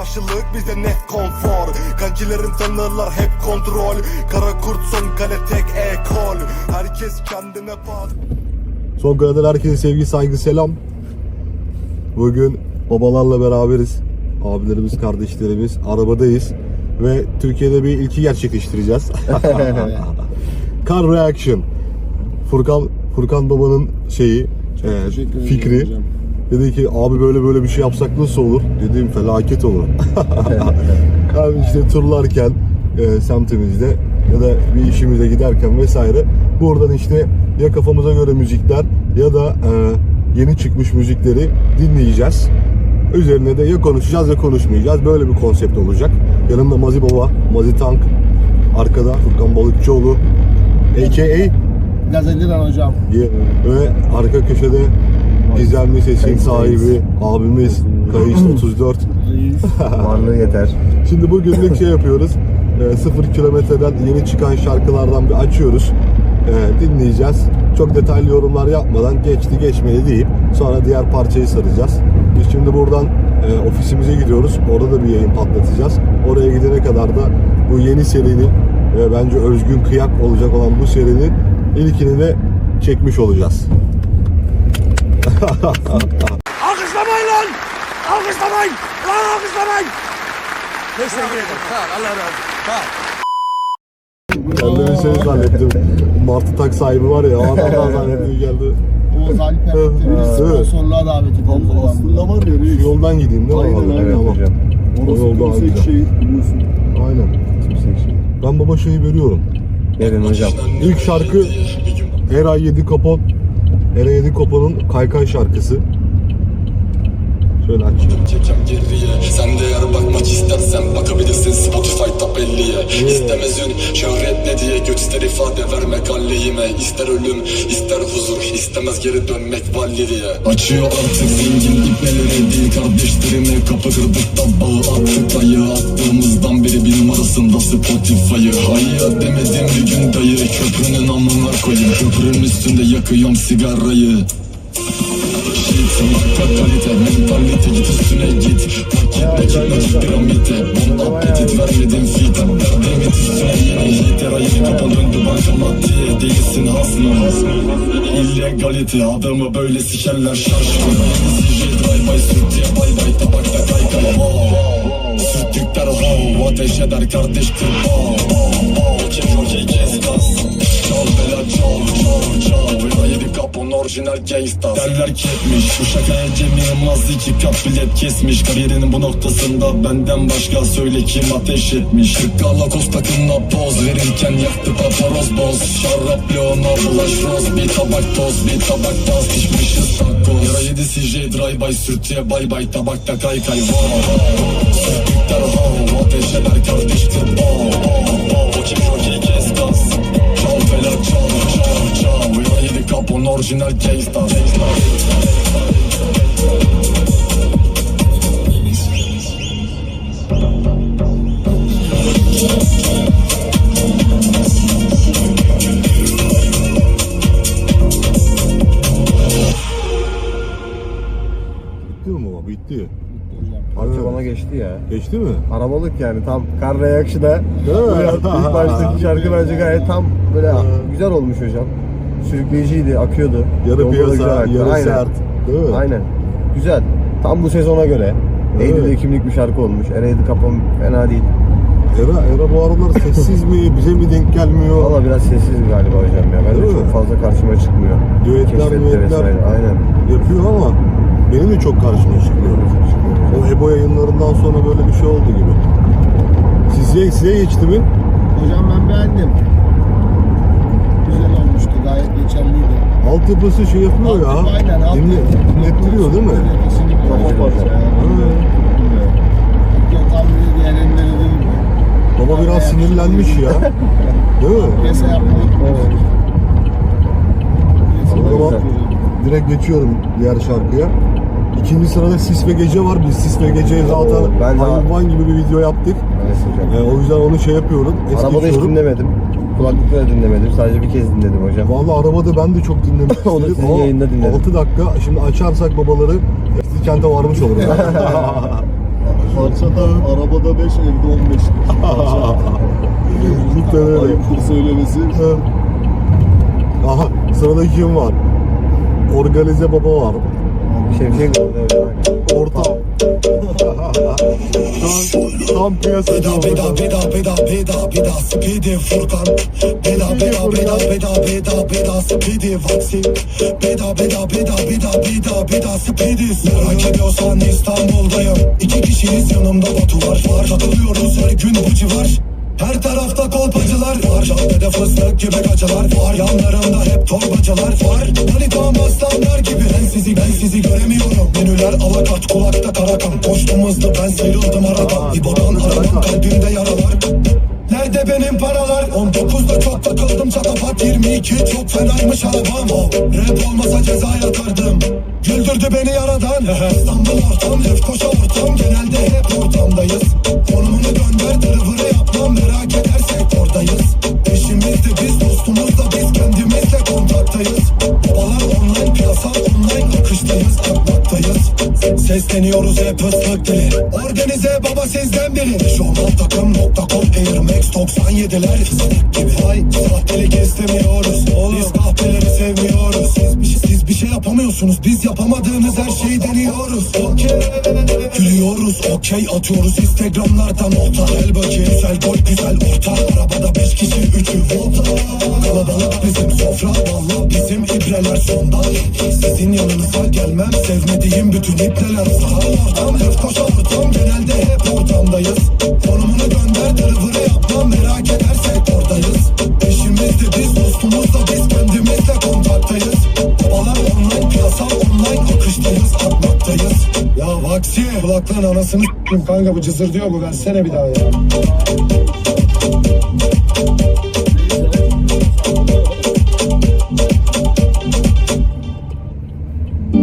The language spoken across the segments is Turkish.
başlılık bizde net konfor Kankilerin tanırlar hep kontrol Kara kurt son kale tek ekol Herkes kendine bağlı Son kanadan herkese sevgi, saygı, selam. Bugün babalarla beraberiz. Abilerimiz, kardeşlerimiz. Arabadayız. Ve Türkiye'de bir ilki gerçekleştireceğiz. Car Reaction. Furkan Furkan babanın şeyi, e, fikri. hocam. Dedi ki abi böyle böyle bir şey yapsak nasıl olur? Dedim felaket olur. abi işte turlarken e, semtimizde ya da bir işimize giderken vesaire buradan işte ya kafamıza göre müzikler ya da e, yeni çıkmış müzikleri dinleyeceğiz. Üzerine de ya konuşacağız ya konuşmayacağız. Böyle bir konsept olacak. Yanımda Mazi Baba, Mazi Tank, arkada Furkan Balıkçıoğlu, a.k.a. Gazeliran hocam. Ve arka köşede gizemli sesin sahibi abimiz Kayış 34. Reis. Varlığı yeter. Şimdi bugünlük şey yapıyoruz. E, sıfır kilometreden yeni çıkan şarkılardan bir açıyoruz. E, dinleyeceğiz. Çok detaylı yorumlar yapmadan geçti geçmedi deyip sonra diğer parçayı saracağız. Biz şimdi buradan e, ofisimize gidiyoruz. Orada da bir yayın patlatacağız. Oraya gidene kadar da bu yeni serinin ve bence özgün kıyak olacak olan bu serinin ilkini de çekmiş olacağız. Alkışlamayın lan! Alkışlamayın! Lan alkışlamayın! Teşekkür ederim. Sağ ol. Allah razı olsun. Sağ ol. Ben de bir şey zannettim. Martı tak sahibi var ya o adamdan zannettim geldi. Oğuz Alper Temiz Evet. sponsorluğa davet ediyoruz hocam. Aslında var ya Şu reis. yoldan gideyim değil mi? Aynen, abi? aynen Tamam. Orası yolda kimse harika. şey biliyorsun. Aynen. Ben baba şeyi veriyorum. Verin hocam. İlk şarkı Era 7 Kapon. Era 7 Kapon'un Kaykay şarkısı. Şöyle açayım. Çekem geriye. Sen de eğer bakmak istersen Bakabilirsin. Spotify top 50'ye İstemez ün şöhret ne diye? Göster ifade vermek alleyime. İster ölüm ister huzur istemez geri dönmek valiliğe. Açıyor artık zengin ipneleri. Değil kardeşlerime Kapı kırdık da bağı attık. Dayı Attığımızdan beri bir numarasında Spotify'ı. Hayya demedim bir gün dayı. Köprünün amına koyayım. Köprünün üstünde yakıyorum sigarayı Marka kalite, mentalite git üstüne git Paketteki piramite, bon appetit vermedim fit Derdim et üstüne yeni hit, her ayın kapan döndü bankama diye Değilsin hasmım İllegalite, adamı böyle sikerler şaşkın CJ drive by süt diye bay bay tabakta kaykay Sürttükler hav, ateş eder kardeş kırpa Okey okey kes kapon orijinal gangsta Derler ki etmiş Bu şakaya Cem Yılmaz iki kat bilet kesmiş. Kariyerinin bu noktasında benden başka söyle kim ateş etmiş. Koz takımla poz verirken yaktı paparoz boz Şarap leona bulaş roz Bir tabak toz bir tabak toz. Pişmişiz takoz Vera yedi CJ drive by sürtüye bay bay Tabakta kay kay var Sürtükler hav ateş eder kardeş Kapon orijinal gangsta Bitti mi baba? Bitti. Parça bana geçti ya. Geçti mi? Arabalık yani tam kar reaction'a. Değil mi? İlk baştaki şarkı bence gayet tam böyle güzel olmuş hocam. Sürükleyiciydi, akıyordu. Yarı Yolda da güzel piyasa, aktı. yarı Aynen. sert. Değil mi? Aynen. Güzel. Tam bu sezona göre. Evet. Eylül Ekimlik bir şarkı olmuş. Ereydi kapım fena değil. Era, Era bu aralar sessiz mi? Bize mi denk gelmiyor? Valla biraz sessiz galiba hocam ya. Ben Değil de mi? çok fazla karşıma çıkmıyor. Düetler, Keşfette müetler. vesaire. Aynen. Yapıyor ama benim de çok karşıma çıkıyor. O Ebo yayınlarından sonra böyle bir şey oldu gibi. Size, size geçti mi? Hocam ben beğendim. Güzel olmuştu. Gayet geçerliydi. Altyapısı şey yapıyor ya. Aynen. altyapı. Dinle, dinlettiriyor değil mi? Baba biraz sinirlenmiş ya. Değil mi? Piyasa yapmayı. O zaman direkt geçiyorum diğer şarkıya. İkinci sırada Sis ve Gece var. Biz Sis ve Gece'ye zaten hayvan gibi bir video yaptık. Ee, o yüzden onu şey yapıyorum. Es Arabada hiç geçiyorum. dinlemedim. Kulaklıkla dinlemedim. Sadece bir kez dinledim hocam. Vallahi arabada ben de çok dinlemek Onu istedim ama yayında dinledim. 6 dakika şimdi açarsak babaları eski kente varmış olur. Parçada arabada 5 evde 15. Cidden öyle. Ayıptır söylemesi. Aha sırada kim var? Organize baba var. Şevşek oldu. Orta. tam, piyasacı Beda beda beda beda beda Speedy Furkan Beda beda beda beda beda beda Speedy Vaksi Beda beda beda beda beda beda Speedy Merak ediyorsan İstanbul'dayım İki kişiyiz yanımda Batu var var Takılıyoruz her gün bu civar her tarafta kolpacılar var. Caddede fıstık gibi kaçalar var. Yanlarında hep torbacılar var. Manitam aslanlar gibi Ben sizi ben sizi göremiyorum. Menüler alakat kulakta karakan Koştum hızlı ben sıyrıldım aradan. İbo'dan aramam kalbimde yaralar Nerede benim paralar 19'da çok takıldım çatapat 22 çok fenaymış arabam oh, Rap olmasa ceza yatardım Güldürdü beni yaradan. İstanbul ortam Lefkoşa ortam. Genelde hep ortamdayız. Konumunu gönder tırıvırı yapmam Merak edersek oradayız. Eşimiz de biz dostumuz da biz. Kendimizle kontaktayız. Babalar online piyasa online Akıştayız. Akmaktayız. Sesleniyoruz hep ıslık dili Organize baba sizden biri Şovman takım.com Air Max 97'ler Sadık gibi. Ay sahtelik istemiyoruz Biz kahpeleri sevmiyoruz. Siz bir, şey, siz bir şey yapamıyorsunuz. Biz yapamadığınız her şeyi deniyoruz. Okey. Gülüyoruz. Okey atıyoruz Instagramlardan nota. El bakayım güzel gol güzel orta. Arabada beş kişi üçü volta Kalabalık bizim sofra. Valla bizim ibreler sonda. Sizin yanınıza gelmem. Sevmediğim bütün ipneler Sağ. Ortam hep koşa ortam. Genelde hep ortamdayız. Konumunu gönder tırıvırı yapmam Merak edersek oradayız Eşimiz de biz dostumuz da biz Kendimizle kontaktayız. Babalar online piyasa online Akıştayız akmaktayız Ya vaksi kulaklığın anasını s**tim kanka bu cızır diyor bu versene bir daha ya.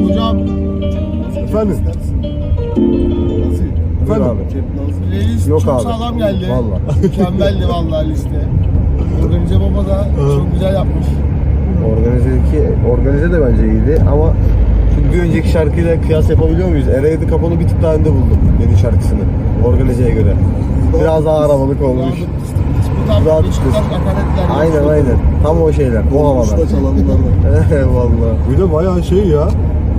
Hocam. Efendim? Buyur Efendim? abi. Playlist Yok çok abi. sağlam geldi. Vallahi. Mükemmeldi vallahi liste. Organize Baba da çok güzel yapmış. Organizedeki, organize de bence iyiydi ama şu bir önceki şarkıyla kıyas yapabiliyor muyuz? Ereğli Kapan'ı bir tık daha önde buldum yeni şarkısını. Organizeye göre. Biraz daha arabalık olmuş. Bu tam Rahat akaretler. Aynen aynen. Tam o şeyler. O havada. Usta çalanlardan. Vallahi. Bir de bayağı şey ya.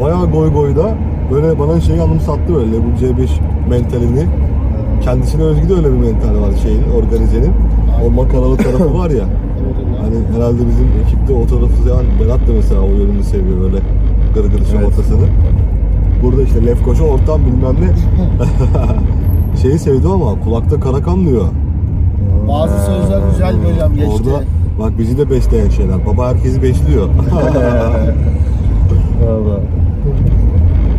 Bayağı goy goyda. Böyle bana şeyi anımsattı böyle bu C5 mentalini. Kendisine özgü de öyle bir mental var şeyin, organizenin. O makaralı tarafı var ya. Hani herhalde bizim ekipte o tarafı yani Berat da mesela o yönünü seviyor böyle gırgır şamatasını. Burada işte Lefkoşa ortam bilmem ne. Şeyi sevdi ama kulakta karakan diyor. Bazı sözler güzel hocam geçti. Orada bak bizi de besleyen şeyler. Baba herkesi besliyor. Vallahi.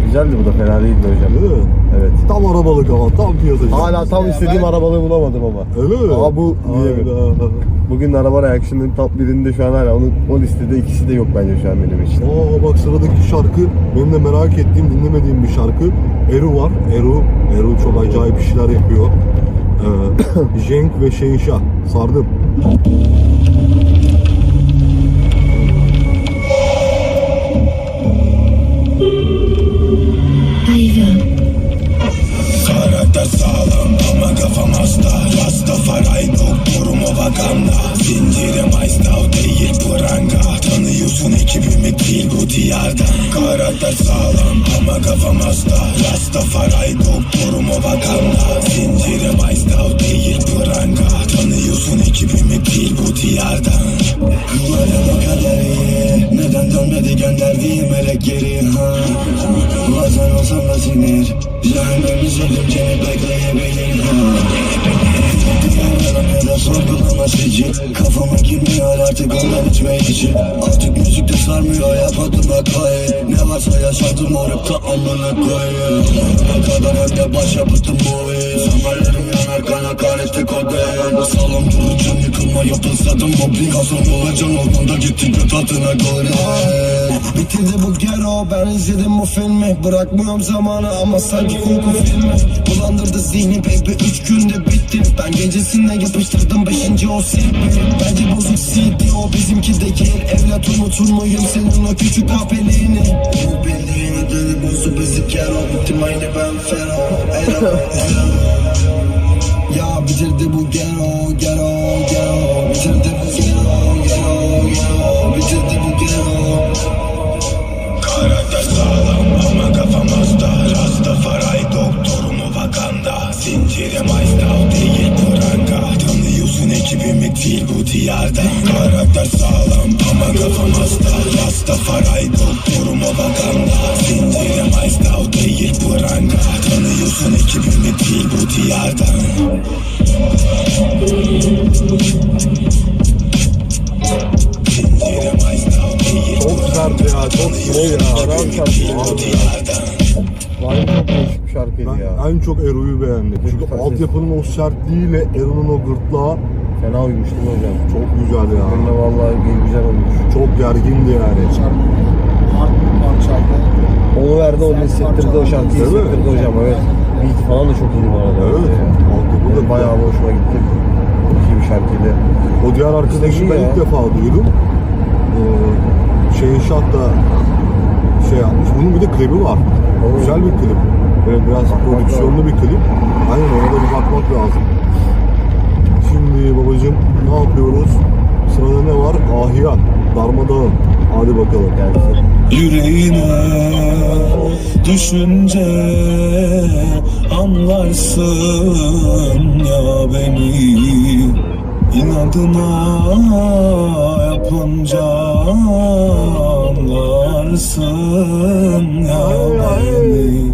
Güzeldi bu da fena değildi hocam. Değil mi? Evet. Tam arabalık ama tam piyasacı. Hala tam istediğim arabalığı bulamadım ama. Öyle mi? Aa bu diyemiyorum. Hayda. Bugün araba reaction'ın top birinde şu an hala onun o listede ikisi de yok bence şu an benim için. Aa bak sıradaki şarkı benim de merak ettiğim, dinlemediğim bir şarkı. Eru var. Eru. Eru çok acayip işler yapıyor. Ee, Jenk ve Şehinşah. Sardım. Vakanda Zincirim aystav değil pranga Tanıyorsun ekibimi değil bu diyarda Karakter sağlam ama kafam hasta. Rastafari doktorum o vakanda Zincirim aystav değil pranga Tanıyorsun ekibimi değil bu diyarda bak kaderi Neden dönmedi gönderdiğim melek geri ha? Bazen olsam da sinir. Cehennemi sevdim seni bekleyebilir ha Diğerlerim ya da sorgulama seçi Kafama girmiyor artık ondan içme içi Artık müzikte sarmıyor yapmadım hatayı Ne varsa yaşadım orıkta amına koyayım Ne önde başyapıttım bu iş Zamerlerim yanar kan hakarette kodeyin Sağlam duracağım yıkılma yapılsadım Obligasyon olacağım olduğunda gitti göt altına koyayım Bitirdi bu gero ben izledim bu filmi Bırakmıyorum zamanı ama sanki korku filmi Bulandırdı zihni baby üç günde bitti Ben gecesinde yapıştırdım beşinci o silbi Bence bozuk CD o bizimki değil Evlat unutur muyum senin o küçük kahpeliğini Bu bildiğini dönüp Su bizi kero Bittim aynı ben fero. Ero ero. Ya bitirdi bu gero Gero gero. Bitirdi bu Gero Rastafari doktorumu vakanda Zincirim aystav değil pranga Tanıyorsun ekibimi değil bu diyarda Zincirim aystav değil Çok sert ya, çok slow ya. Şarkıydı. Vay çok değişik bir şarkıydı Ben ya. en çok Ero'yu beğendim. Çünkü altyapının o sertliğiyle Ero'nun o gırtlağı Fena mi hocam? çok güzel ya. Benimle vallahi güzel olmuş. Çok gergindi yani. Onu verdi, onu hissettirdi o şarkıyı Değil mi? hissettirdi hocam evet. Beat falan da çok iyi bu arada. Evet. Altyapı da bayağı hoşuma gitti. Çok iyi bir şarkıydı. O diğer arkadaşı ben ya. ilk defa duydum. Ee, şeyin şat da şey yapmış. Bunun bir de klibi var. Güzel bir klip. Böyle biraz prodüksiyonlu bir klip. Aynen ona da bir bakmak lazım. Şimdi babacığım ne yapıyoruz? Sırada ne var? Ahiyan. Darmadağın. Hadi bakalım. Yüreğine düşünce anlarsın ya beni İnadına yapınca anlarsın ya beni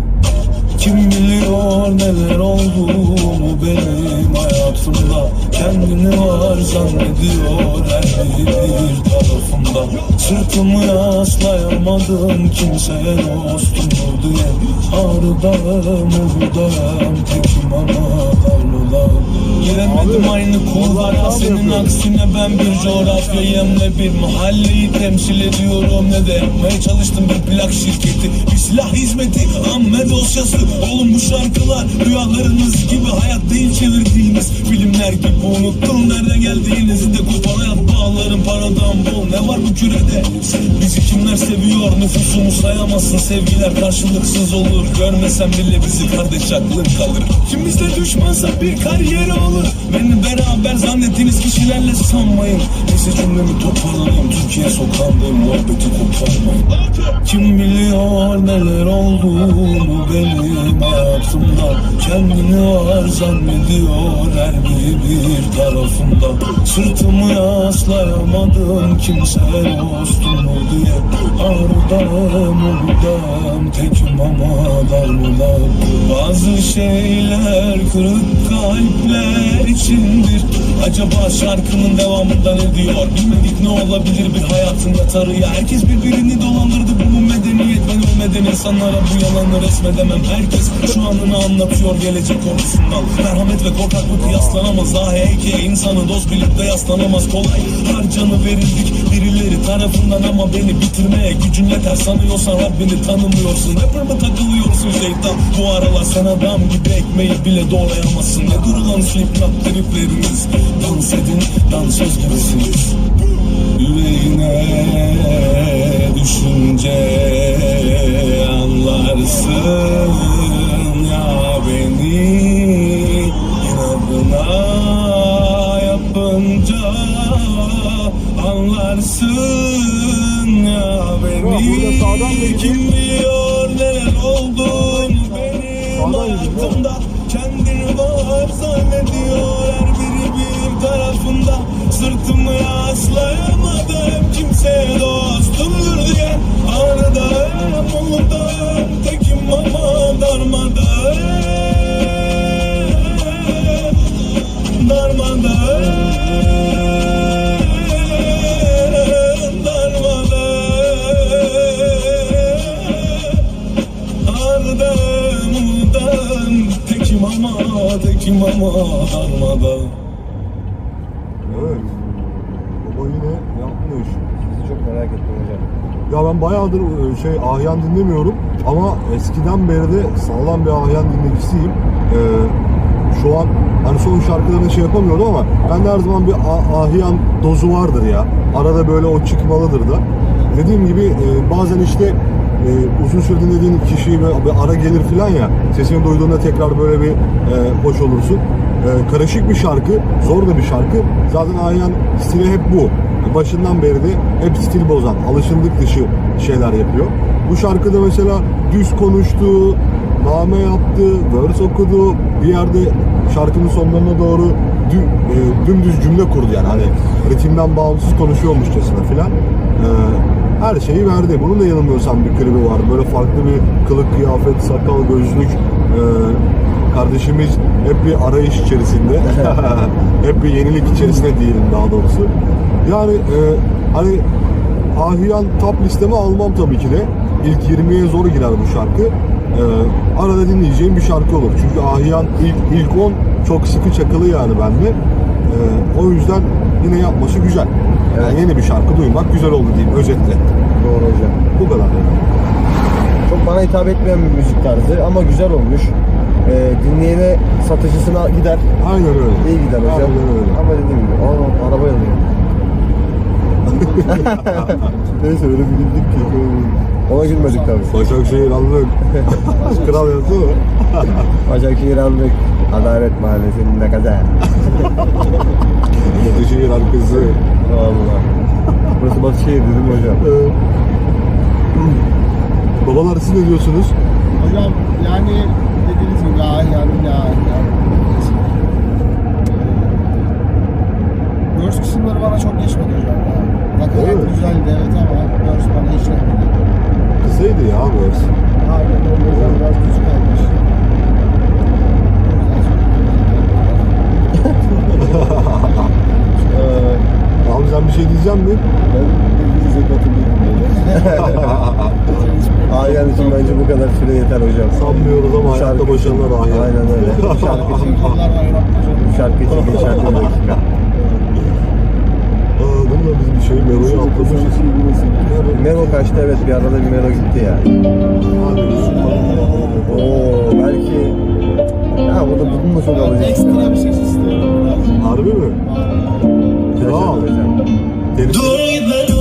kim biliyor neler olduğunu benim hayatımda Kendini var zannediyor her bir tarafımda Sırtımı yaslayamadım kimseye dostum diye. Ağrıdağım uludağım tekim ama darlıdağım Giremedim aynı kulvara senin aksine ben bir coğrafyayım ne bir mahalleyi temsil ediyorum. Ne de yapmaya çalıştım bir plak şirketi. Bir silah hizmeti amme dosyası. Oğlum bu şarkılar rüyalarınız gibi hayat değil çevirdiğiniz filmler gibi unuttum nereden geldiğinizi de kupon bağlarım paradan bol. Ne var bu kürede? Bizi kimler seviyor? Nüfusunu sayamazsın. Sevgiler karşılıksız olur. Görmesen bile bizi kardeş aklın kalır. Kim bizle düşmansa bir kariyeri olur beni beraber zannettiğiniz kişilerle sanmayın. Neyse cümlemi toparlayayım. Türkiye sokağındayım. Muhabbeti koparmayın kim biliyor neler olduğunu benim hayatımda. Kendini var zannediyor. Her bir, bir tarafımda. Sırtımı yaslayamadım kimseye dostum ol diye. Ağrıdağım uludağım tekim ama darmadağım Bazı şeyler kırık kalpler içindir. Acaba şarkının devamında ne diyor? Bilmedik ne olabilir bir hayatın yatarı ya Herkes birbirini dolandırdı bu mu medeniyet? Ben ölmeden insanlara bu yalanı resmedemem. Herkes şu anını anlatıyor gelecek konusundan Merhamet ve korkaklık kıyaslanamaz. AHK insanı dost bilip de yaslanamaz. Kolay Harcanı verildik. Birileri tarafından ama beni bitirmeye gücün yeter. Sanıyorsan Rabbini tanımıyorsun. Rapper mı takılıyorsun şeytan? Bu aralar sen adam gibi ekmeği bile doğrayamazsın. Ne durulan slipknot tripleriniz Dans edin dansöz gibisiniz Yüreğine düşünce anlarsın beni kim Umudağım tekim ama tekim ama darmadağım Evet. Baba yine yapmış. Sizi çok merak ettim hocam. Ya ben bayağıdır e, şey Ahyan dinlemiyorum ama eskiden beri de sağlam bir Ahyan dinleyicisiyim. Ee, şu an hani son şarkılarını şey yapamıyorum ama ben de her zaman bir A- Ahyan dozu vardır ya. Arada böyle o çıkmalıdır da. Dediğim gibi e, bazen işte e, uzun süre dinlediğin kişiyi böyle bir ara gelir falan ya sesini duyduğunda tekrar böyle bir e, hoş olursun. E, karışık bir şarkı, zor da bir şarkı. Zaten Ayhan stili hep bu. Başından beri de hep stil bozan, alışıldık dışı şeyler yapıyor. Bu şarkıda mesela düz konuştu, name yaptı, verse okudu. Bir yerde şarkının sonlarına doğru dü, e, dümdüz cümle kurdu yani hani ritimden bağımsız konuşuyormuşçasına filan. E, her şeyi verdi. Bunun da yanılmıyorsam bir klibi var. Böyle farklı bir kılık, kıyafet, sakal, gözlük. E, kardeşimiz hep bir arayış içerisinde. hep bir yenilik içerisinde diyelim daha doğrusu. Yani e, hani Ahiyan top listeme almam tabii ki de. İlk 20'ye zor girer bu şarkı. Ee, arada dinleyeceğim bir şarkı olur. Çünkü Ahiyan ilk, ilk 10 çok sıkı çakılı yani bende. Ee, o yüzden yine yapması güzel. Yani yeni bir şarkı duymak güzel oldu diyeyim özetle. Doğru hocam. Bu kadar. Çok bana hitap etmeyen bir müzik tarzı ama güzel olmuş. Ee, dinleyene satıcısına gider. Aynen öyle. İyi gider hocam. Aynen öyle. Ama dediğim gibi aa, araba yanıyor. Neyse öyle bir güldük ki. Ona gülmedik tabii. Başakşehir aldık. Kral yazdı mı? Başakşehir aldık. Adalet Mahallesi'nin ne kadar. Batışehir arkası. Valla. Burası Batışehir dedim hocam. Ee, Babalar siz ne diyorsunuz? Hocam yani dediğiniz gibi ya yani ya yani. Verse kısımları bana çok geçmedi hocam ya. Nakarat Evet. güzeldi evet ama verse bana hiç geçmedi. Kısaydı ya verse. Aynen o yüzden biraz düz kalmış. Sen bir şey diyecek mi? ben birbirinize katılıyorum. Ayhan için bence bu kadar süre yeter hocam. Sanmıyoruz ama hayatta başarılar Ayhan. Aynen öyle. Bu şarkı için, bu şarkı için geçerli bir dakika. Mi? Biz bir şey Mero'yu atlamışız. Mero kaçtı evet bir arada bir Mero gitti ya. Oo belki ya bu da bunun da çok alacak. Ekstra bir ses istiyorum biraz. Harbi mi? Kral. Hocam. Deniz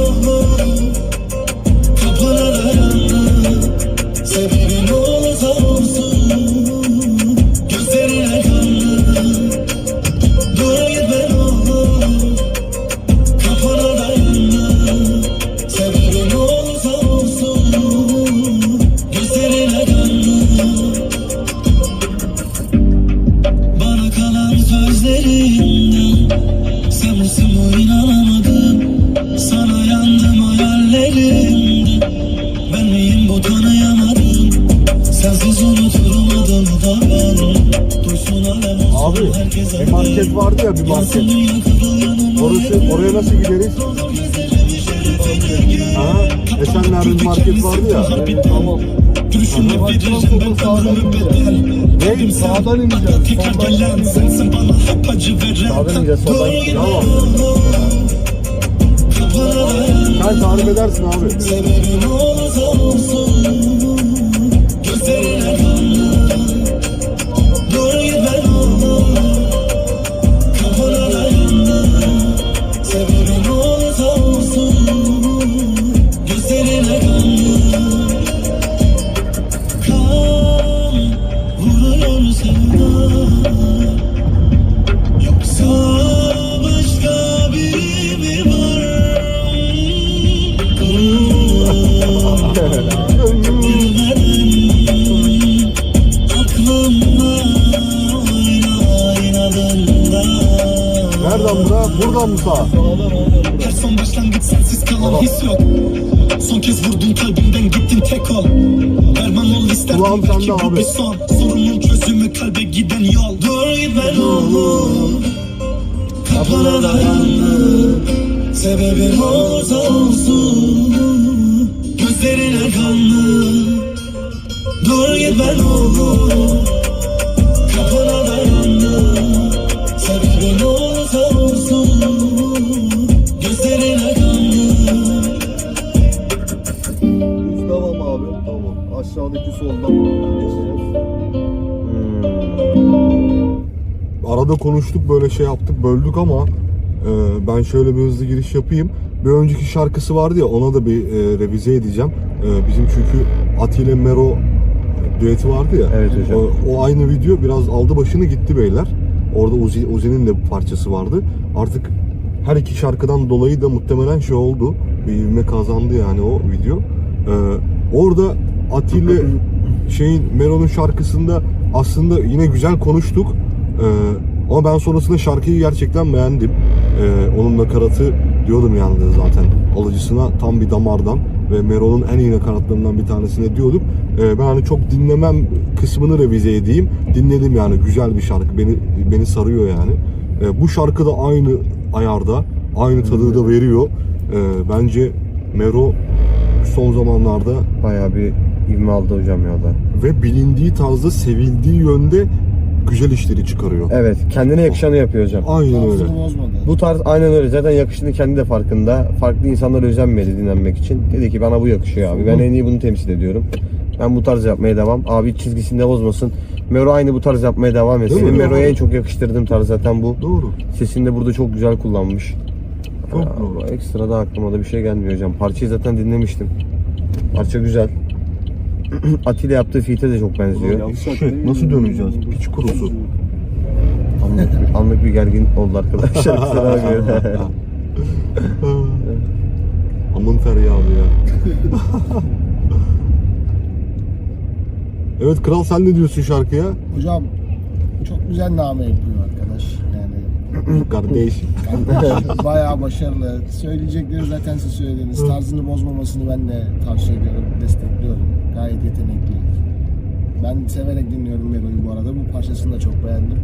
Orası, oraya nasıl gideriz? Aha, Esenler'de bir market vardı ya. Tamam Gülüşünle verirdim ben ömrümü bedel Ne? Sağdan veren Sağdan ineceğiz, soldan gideceğiz. Tamam. Sen tarif edersin abi. Gözlerine Sağ? Her son başlangıç sensiz kalan his yok. Son kez vurdun kalbimden gittin tek ol. Derman ol ister Kulağım belki bu abi. bir son. Sorunun çözümü kalbe giden yol. Dur gitme ne olur Kapına dayandı. Sebebin olursa olsun. Gözlerine kanlı Dur gitme ne Arada konuştuk böyle şey yaptık böldük ama e, ben şöyle bir hızlı giriş yapayım. Bir önceki şarkısı vardı ya ona da bir e, revize edeceğim. Ee, bizim çünkü Atilla Mero düeti vardı ya. Evet hocam. O, o aynı video biraz aldı başını gitti beyler. Orada Uzi, Uzi'nin de bir parçası vardı. Artık her iki şarkıdan dolayı da muhtemelen şey oldu. Bir ivme kazandı yani o video. Ee, orada Atilla şeyin Mero'nun şarkısında aslında yine güzel konuştuk. Ee, ama ben sonrasında şarkıyı gerçekten beğendim. Ee, onun nakaratı diyordum yani de zaten alıcısına tam bir damardan ve Mero'nun en iyi nakaratlarından bir tanesine diyordum. Ee, ben hani çok dinlemem kısmını revize edeyim. Dinledim yani güzel bir şarkı. Beni beni sarıyor yani. Ee, bu şarkı da aynı ayarda, aynı tadı da veriyor. Ee, bence Mero son zamanlarda Bayağı bir ivme aldı hocam ya da. ve bilindiği tarzda sevildiği yönde güzel işleri çıkarıyor. Evet kendine yakışanı yapıyor hocam. Aynen öyle. Tarzını bozmadı. Bu tarz aynen öyle. Zaten yakışını kendi de farkında. Farklı insanlar özenmedi dinlenmek için. Dedi ki bana bu yakışıyor abi. Ben en iyi bunu temsil ediyorum. Ben bu tarz yapmaya devam. Abi hiç çizgisini de bozmasın. Mero aynı bu tarz yapmaya devam etsin. Değil mi? Mero'ya en çok yakıştırdığım tarz zaten bu. Doğru. Sesini de burada çok güzel kullanmış. Çok Aa, doğru. Ekstra da aklıma da bir şey gelmiyor hocam. Parçayı zaten dinlemiştim. Parça güzel. Atilla yaptığı feat'e de çok benziyor. Şey, nasıl döneceğiz? Piç kurusu. Anlık, anlık bir gergin oldu arkadaşlar. Kusura bakmayın. Amın feryadı ya. evet kral sen ne diyorsun şarkıya? Hocam çok güzel name yapıyor arkadaş. Kardeş. kardeş, bayağı başarılı. Söyleyecekleri zaten siz söylediniz. Tarzını bozmamasını ben de tavsiye ediyorum, destekliyorum. Gayet yetenekli. Ben severek dinliyorum Melo'yu bu arada. Bu parçasını da çok beğendim.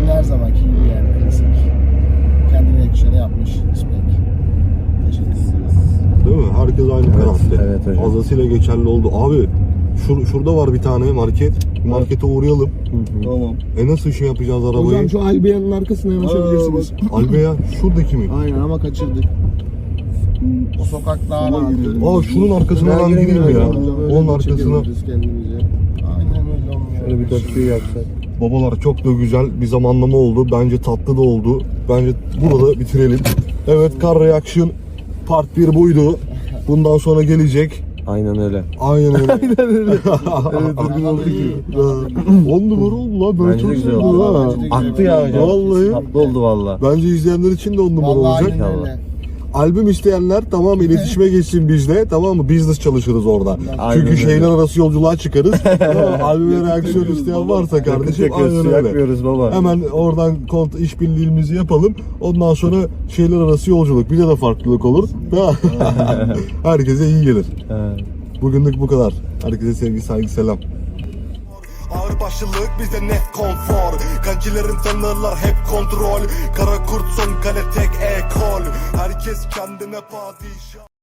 Yine her zamanki gibi yani klasik. Kendine yakışanı yapmış. Spek. Teşekkür ederiz. Değil mi? Herkes aynı kanatta. evet hocam. Fazlasıyla geçerli oldu. Abi şur, şurada var bir tane market. Markete uğrayalım. Tamam. E nasıl şey yapacağız arabayı? Hocam şu Albia'nın arkasına yanaşabilirsiniz. Albeya şuradaki mi? Aynen ama kaçırdık. O sokak daha rahat. Aa şunun arkasına ben gireyim ya. Onun arkasına. Kendimize. Aynen öyle olmuyor. Şöyle bir şey yapsak. Babalar çok da güzel bir zamanlama oldu. Bence tatlı da oldu. Bence burada bitirelim. Evet Car Reaction Part 1 buydu. Bundan sonra gelecek. Aynen öyle. Aynen öyle. Aynen öyle. evet bugün oldu ki. 10 numara oldu lan. Ben Bence çok de güzel sevdim oldu. ha. Bence de güzel Aktı ya hocam. Vallahi. Tatlı oldu valla. Bence izleyenler için de 10 numara Vallahi olacak. aynen öyle. Albüm isteyenler tamam iletişime geçsin bizle tamam mı? Business çalışırız orada. Aynen Çünkü öyle. şehirler arası yolculuğa çıkarız. Tamam, Albüme reaksiyon isteyen varsa kardeşim aynen öyle. yakmıyoruz baba. Hemen oradan kont işbirliğimizi yapalım. Ondan sonra şehirler arası yolculuk. Bize de farklılık olur. Tamam. Herkese iyi gelir. He. Bugünlük bu kadar. Herkese sevgi, saygı, selam. Ağır başlılık bize net konfor. Kancilerin tanırlar hep kontrol. Kara kurt son kale tek ekol. Herkes kendine padişah